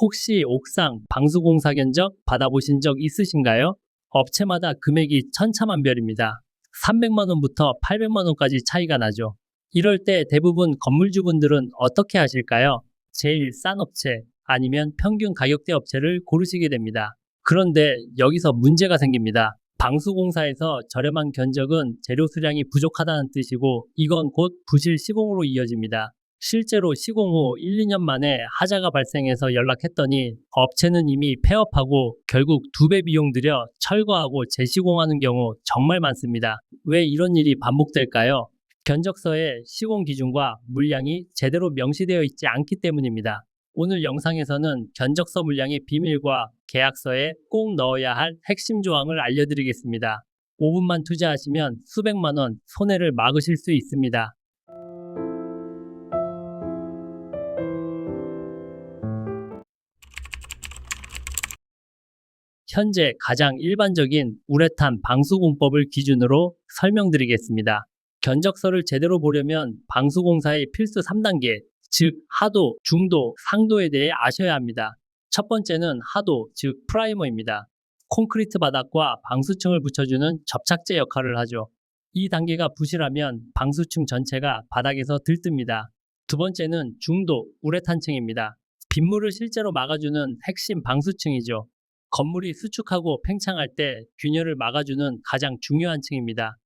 혹시 옥상 방수공사 견적 받아보신 적 있으신가요? 업체마다 금액이 천차만별입니다. 300만 원부터 800만 원까지 차이가 나죠. 이럴 때 대부분 건물주분들은 어떻게 하실까요? 제일 싼 업체 아니면 평균 가격대 업체를 고르시게 됩니다. 그런데 여기서 문제가 생깁니다. 방수공사에서 저렴한 견적은 재료 수량이 부족하다는 뜻이고 이건 곧 부실 시공으로 이어집니다. 실제로 시공 후 1, 2년 만에 하자가 발생해서 연락했더니 업체는 이미 폐업하고 결국 두 배 비용 들여 철거하고 재시공하는 경우 정말 많습니다. 왜 이런 일이 반복될까요? 견적서에 시공 기준과 물량이 제대로 명시되어 있지 않기 때문입니다. 오늘 영상에서는 견적서 물량의 비밀과 계약서에 꼭 넣어야 할 핵심 조항을 알려드리겠습니다. 5분만 투자하시면 수백만 원 손해를 막으실 수 있습니다. 현재 가장 일반적인 우레탄 방수공법을 기준으로 설명드리겠습니다. 견적서를 제대로 보려면 방수공사의 필수 3단계, 즉 하도, 중도, 상도에 대해 아셔야 합니다. 첫 번째는 하도, 즉 프라이머입니다. 콘크리트 바닥과 방수층을 붙여주는 접착제 역할을 하죠. 이 단계가 부실하면 방수층 전체가 바닥에서 들뜹니다. 두 번째는 중도, 우레탄층입니다. 빗물을 실제로 막아주는 핵심 방수층이죠. 건물이 수축하고 팽창할 때 균열을 막아주는 가장 중요한 층입니다.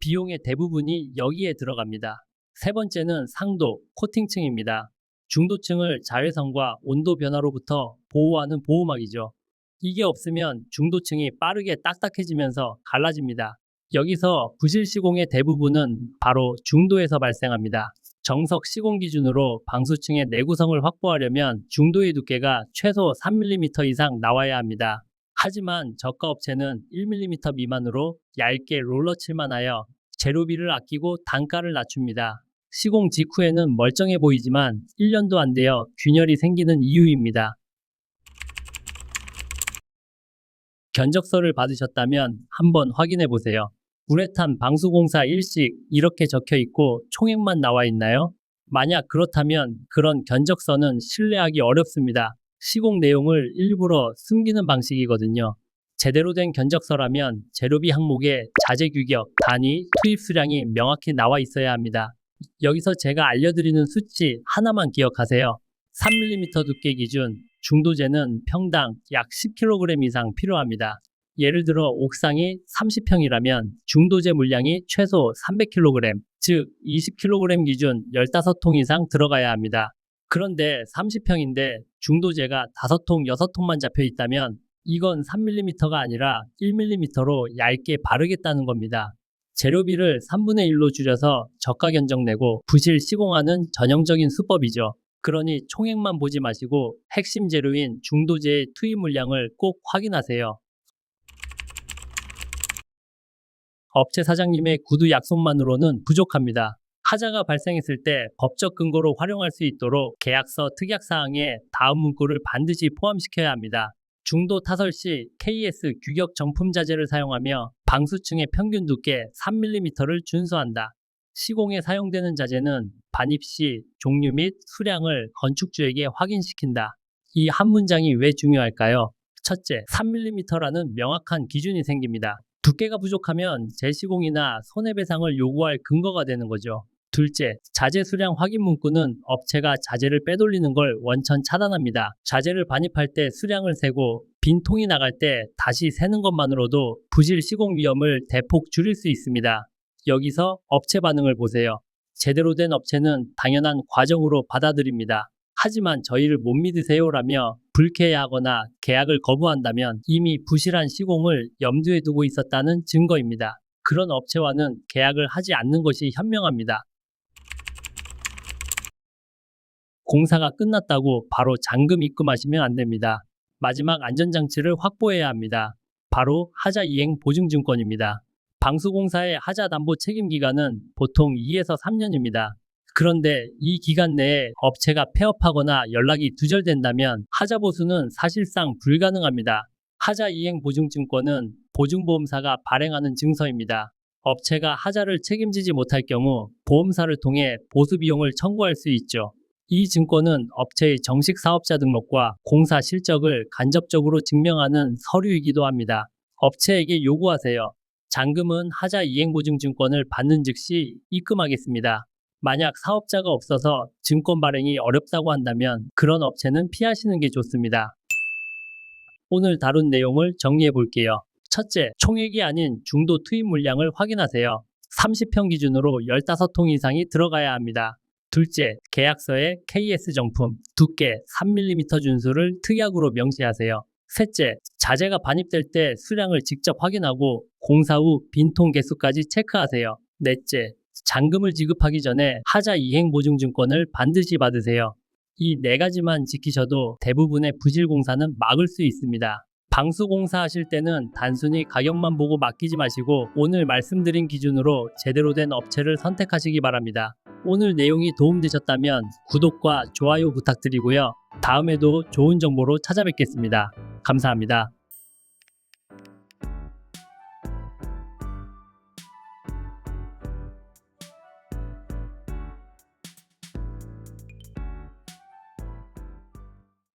비용의 대부분이 여기에 들어갑니다. 세 번째는 상도, 코팅층입니다. 중도층을 자외선과 온도 변화로부터 보호하는 보호막이죠. 이게 없으면 중도층이 빠르게 딱딱해지면서 갈라집니다. 여기서 부실 시공의 대부분은 바로 중도에서 발생합니다. 정석 시공 기준으로 방수층의 내구성을 확보하려면 중도의 두께가 최소 3mm 이상 나와야 합니다. 하지만 저가 업체는 1mm 미만으로 얇게 롤러칠만 하여 재료비를 아끼고 단가를 낮춥니다. 시공 직후에는 멀쩡해 보이지만 1년도 안 되어 균열이 생기는 이유입니다. 견적서를 받으셨다면 한번 확인해 보세요. 우레탄 방수공사 일식 이렇게 적혀 있고 총액만 나와 있나요? 만약 그렇다면 그런 견적서는 신뢰하기 어렵습니다. 시공 내용을 일부러 숨기는 방식이거든요. 제대로 된 견적서라면 재료비 항목에 자재 규격, 단위, 투입 수량이 명확히 나와 있어야 합니다. 여기서 제가 알려드리는 수치 하나만 기억하세요. 3mm 두께 기준 중도재는 평당 약 10kg 이상 필요합니다. 예를 들어 옥상이 30평이라면 중도재 물량이 최소 300kg, 즉 20kg 기준 15통 이상 들어가야 합니다. 그런데 30평인데 중도재가 5통, 6통만 잡혀 있다면 이건 3mm가 아니라 1mm로 얇게 바르겠다는 겁니다. 재료비를 3분의 1로 줄여서 저가 견적 내고 부실 시공하는 전형적인 수법이죠. 그러니 총액만 보지 마시고 핵심 재료인 중도재의 투입 물량을 꼭 확인하세요. 업체 사장님의 구두 약속만으로는 부족합니다. 하자가 발생했을 때 법적 근거로 활용할 수 있도록 계약서 특약 사항에 다음 문구를 반드시 포함시켜야 합니다. 중도 타설 시 KS 규격 정품 자재를 사용하며 방수층의 평균 두께 3mm를 준수한다. 시공에 사용되는 자재는 반입 시 종류 및 수량을 건축주에게 확인시킨다. 이 한 문장이 왜 중요할까요? 첫째, 3mm라는 명확한 기준이 생깁니다. 두께가 부족하면 재시공이나 손해배상을 요구할 근거가 되는 거죠. 둘째, 자재 수량 확인 문구는 업체가 자재를 빼돌리는 걸 원천 차단합니다. 자재를 반입할 때 수량을 세고 빈 통이 나갈 때 다시 세는 것만으로도 부실 시공 위험을 대폭 줄일 수 있습니다. 여기서 업체 반응을 보세요. 제대로 된 업체는 당연한 과정으로 받아들입니다. 하지만 저희를 못 믿으세요라며 불쾌해하거나 계약을 거부한다면 이미 부실한 시공을 염두에 두고 있었다는 증거입니다. 그런 업체와는 계약을 하지 않는 것이 현명합니다. 공사가 끝났다고 바로 잔금 입금하시면 안 됩니다. 마지막 안전장치를 확보해야 합니다. 바로 하자 이행 보증증권입니다. 방수공사의 하자 담보 책임 기간은 보통 2에서 3년입니다. 그런데 이 기간 내에 업체가 폐업하거나 연락이 두절된다면 하자 보수는 사실상 불가능합니다. 하자 이행 보증증권은 보증보험사가 발행하는 증서입니다. 업체가 하자를 책임지지 못할 경우 보험사를 통해 보수 비용을 청구할 수 있죠. 이 증권은 업체의 정식 사업자 등록과 공사 실적을 간접적으로 증명하는 서류이기도 합니다. 업체에게 요구하세요. 잔금은 하자 이행보증증권을 받는 즉시 입금하겠습니다. 만약 사업자가 없어서 증권 발행이 어렵다고 한다면 그런 업체는 피하시는 게 좋습니다. 오늘 다룬 내용을 정리해 볼게요. 첫째, 총액이 아닌 중도 투입 물량을 확인하세요. 30평 기준으로 15통 이상이 들어가야 합니다. 둘째, 계약서에 KS 정품 두께 3mm 준수를 특약으로 명시하세요. 셋째, 자재가 반입될 때 수량을 직접 확인하고 공사 후 빈통 개수까지 체크하세요. 넷째, 잔금을 지급하기 전에 하자 이행 보증증권을 반드시 받으세요. 이 네 가지만 지키셔도 대부분의 부실 공사는 막을 수 있습니다. 방수 공사 하실 때는 단순히 가격만 보고 맡기지 마시고 오늘 말씀드린 기준으로 제대로 된 업체를 선택하시기 바랍니다. 오늘 내용이 도움되셨다면 구독과 좋아요 부탁드리고요. 다음에도 좋은 정보로 찾아뵙겠습니다. 감사합니다.